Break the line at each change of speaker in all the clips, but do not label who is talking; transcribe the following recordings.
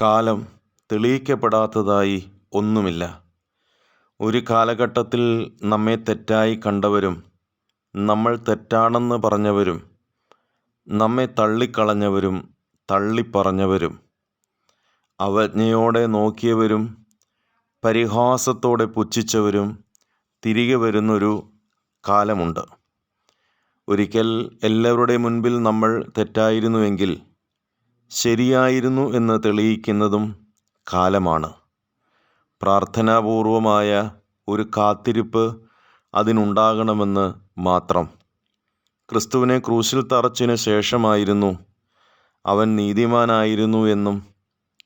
കാലം തെളിയിക്കപ്പെടാത്തതായി ഒന്നുമില്ല. ഒരു കാലഘട്ടത്തിൽ നമ്മെ തെറ്റായി കണ്ടവരും നമ്മൾ തെറ്റാണെന്ന് പറഞ്ഞവരും നമ്മെ തള്ളിക്കളഞ്ഞവരും തള്ളിപ്പറഞ്ഞവരും അവജ്ഞയോടെ നോക്കിയവരും പരിഹാസത്തോടെ പുച്ഛിച്ചവരും തിരികെ വരുന്നൊരു കാലമുണ്ട്. ഒരിക്കൽ എല്ലാവരുടെയും മുൻപിൽ നമ്മൾ തെറ്റായിരുന്നുവെങ്കിൽ ശരിയായിരുന്നു എന്ന് തെളിയിക്കുന്നതും കാലമാണ്. പ്രാർത്ഥനാപൂർവമായ ഒരു കാത്തിരിപ്പ് അതിനുണ്ടാകണമെന്ന് മാത്രം. ക്രിസ്തുവിനെ ക്രൂശിൽ തറച്ചിന് ശേഷമായിരുന്നു അവൻ നീതിമാനായിരുന്നു എന്നും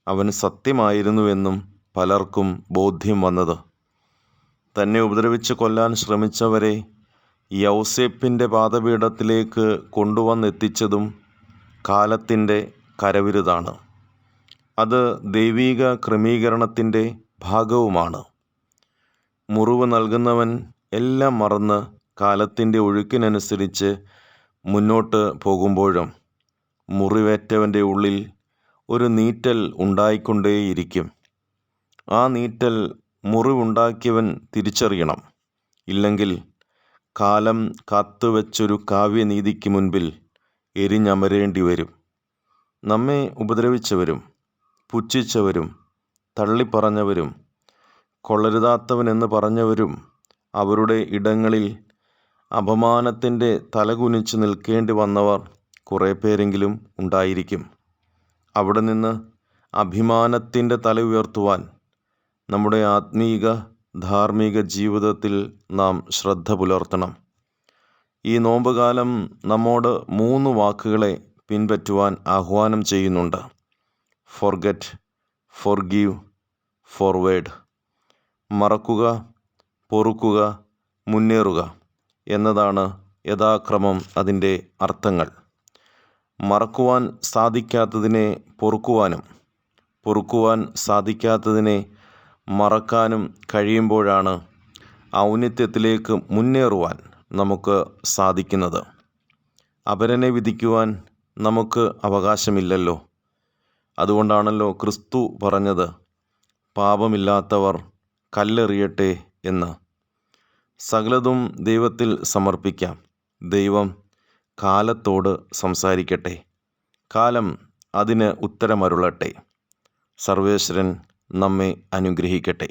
അവൻ സത്യമായിരുന്നു എന്നും പലർക്കും ബോധ്യം വന്നത്. തന്നെ ഉപദ്രവിച്ച് കൊല്ലാൻ ശ്രമിച്ചവരെ യൗസേപ്പിന്റെ പാദപീഠത്തിലേക്ക് കൊണ്ടുവന്നെത്തിച്ചതും കാലത്തിന്റെ കരവിരുതാണ്. അത് ദൈവീക ക്രമീകരണത്തിന്റെ ഭാഗവുമാണ്. മുറിവ് നൽകുന്നവൻ എല്ലാം മറന്ന് കാലത്തിന്റെ ഒഴുക്കിനനുസരിച്ച് മുന്നോട്ട് പോകുമ്പോഴും മുറിവേറ്റവന്റെ ഉള്ളിൽ ഒരു നീറ്റൽ ഉണ്ടായിക്കൊണ്ടേയിരിക്കും. ആ നീറ്റൽ മുറിവുണ്ടാക്കിയവൻ തിരിച്ചറിയണം. ഇല്ലെങ്കിൽ കാലം കാത്തുവച്ചൊരു കാവ്യനീതിക്ക് മുൻപിൽ എരിഞ്ഞമരേണ്ടി വരും നമ്മെ ഉപദ്രവിച്ചവരും പുച്ഛിച്ചവരും തള്ളിപ്പറഞ്ഞവരും കൊള്ളരുതാത്തവനെന്ന് പറഞ്ഞവരും അവരുടെ ഇടങ്ങളിൽ അപമാനത്തിന്റെ തലകുനിച്ച് നിൽക്കേണ്ടി വന്നവർ കുറേ പേരെങ്കിലും ഉണ്ടായിരിക്കും. അവിടെ നിന്ന് അഭിമാനത്തിന്റെ തല ഉയർത്തുവാൻ നമ്മുടെ ആത്മീക ധാർമ്മിക ജീവിതത്തിൽ നാം ശ്രദ്ധ പുലർത്തണം. ഈ നോമ്പുകാലം നമ്മോട് മൂന്ന് വാക്കുകളെ പിൻപറ്റുവാൻ ആഹ്വാനം ചെയ്യുന്നുണ്ട്. ഫോർഗറ്റ് ഫോർഗീവ് ഫോർവേഡ് മറക്കുക പൊറുക്കുക മുന്നേറുക എന്നതാണ് യഥാക്രമം അതിന്റെ അർത്ഥങ്ങൾ. മറക്കുവാൻ സാധിക്കാത്തതിനെ പൊറുക്കുവാനും പൊറുക്കുവാൻ സാധിക്കാത്തതിനെ മറക്കാനും കഴിയുമ്പോഴാണ് ഔന്നിത്യത്തിലേക്ക് മുന്നേറുവാൻ നമുക്ക് സാധിക്കുന്നത്. അപരനെ വിധിക്കുവാൻ നമുക്ക് അവകാശമില്ലല്ലോ. അതുകൊണ്ടാണല്ലോ ക്രിസ്തു പറഞ്ഞത് പാപമില്ലാത്തവർ കല്ലെറിയട്ടെ എന്ന്. സകലതും ദൈവത്തിൽ സമർപ്പിക്കാം. ദൈവം കാലത്തോട് സംസാരിക്കട്ടെ. കാലം അതിന് ഉത്തരമരുളട്ടെ. സർവേശ്വരൻ നമ്മെ അനുഗ്രഹിക്കട്ടെ.